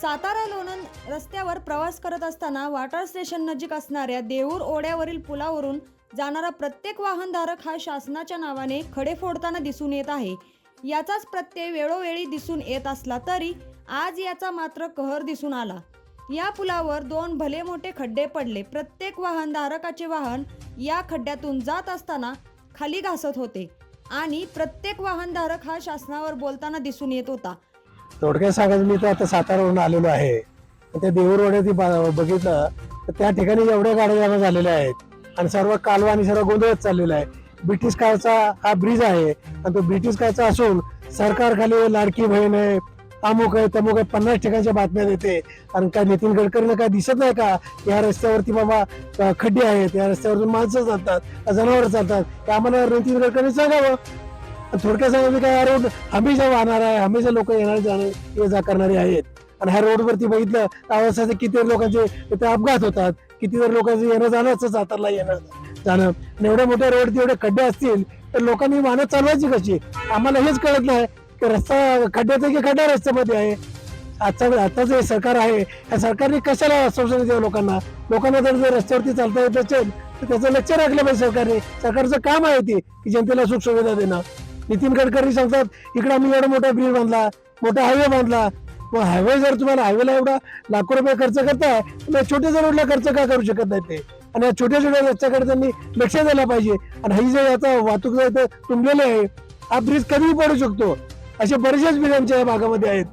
सातारा लोणंद रस्त्यावर प्रवास करत असताना वाटर स्टेशन नजीक असणाऱ्या देऊर ओढ्यावरील पुलावरून जाणारा प्रत्येक वाहनधारक हा शासनाच्या नावाने खडे फोडताना दिसून येत आहे. याचाच प्रत्यय वेळोवेळी दिसून येत असला तरी आज याचा मात्र कहर दिसून आला. या पुलावर दोन भले मोठे खड्डे पडले. प्रत्येक वाहनधारकाचे वाहन या खड्ड्यातून जात असताना खाली घासत होते आणि प्रत्येक वाहनधारक हा शासनावर बोलताना दिसून येत होता. थोडक्यात सांगायचं मी तर आता सातारावरून आलेलो आहे. त्या देऊरवाड्यात ब- बघितलं. तर त्या ठिकाणी एवढ्या गाड्या जमा झालेल्या आहेत. आणि सर्व कालवा आणि सर्व गोंधळच चाललेला आहे. ब्रिटिश काळचा हा ब्रिज आहे. आणि तो ब्रिटिश काळचा असून सरकार खाली लाडकी बहीण आहे अमुक आहे तमुक आहे पन्नास ठिकाणच्या बातम्या देते. आणि काय नितीन गडकरींना काय दिसत नाही का? या रस्त्यावरती बाबा खड्डे आहेत. या रस्त्यावरती माणसं चालतात जनावर चालतात. ते आम्हाला नितीन गडकरी सांगावं. थोडक्यात सांगायचं काय हा रोड हमेशा वाहणार आहे हमेशा लोक येणार जाणारे ये जा करणारे आहेत. आणि ह्या रोडवरती बघितलं तर किती लोकांचे इथे अपघात होतात किती तर लोकांचं येणं जाणं असतं सातारला येणं जाणं. आणि एवढ्या मोठ्या रोडवरती एवढे खड्डे असतील तर लोकांनी वाहनं चालवायची कशी? आम्हाला हेच कळत नाही की रस्ता खड्ड्याचा की खड्डा रस्त्यामध्ये आहे. आजचा आता जे सरकार आहे या सरकारने कशाला आश्वासन द्यावं लोकांना? लोकांना जर जर रस्त्यावरती चालता येत असेल तर त्याचं लक्ष राखलं पाहिजे सरकारने. सरकारचं काम आहे ते की जनतेला सुख सुविधा देणं. नितीन गडकरी सांगतात इकडे आम्ही एवढा मोठा ब्रिज बांधला मोठा हायवे बांधला. मग हायवे जर तुम्हाला हायवेला एवढा लाखो रुपये खर्च करताय तर या छोट्या रोडला खर्च का करू शकत नाही ते? आणि या छोट्या छोट्या रस्त्याकडे त्यांनी लक्ष द्यायला पाहिजे. आणि ही जे याचा वाहतूक जे इथं तुंबलेली आहे. हा ब्रिज कधीही पडू शकतो. असे बरेचसेच ब्रिज आमच्या या भागामध्ये आहेत.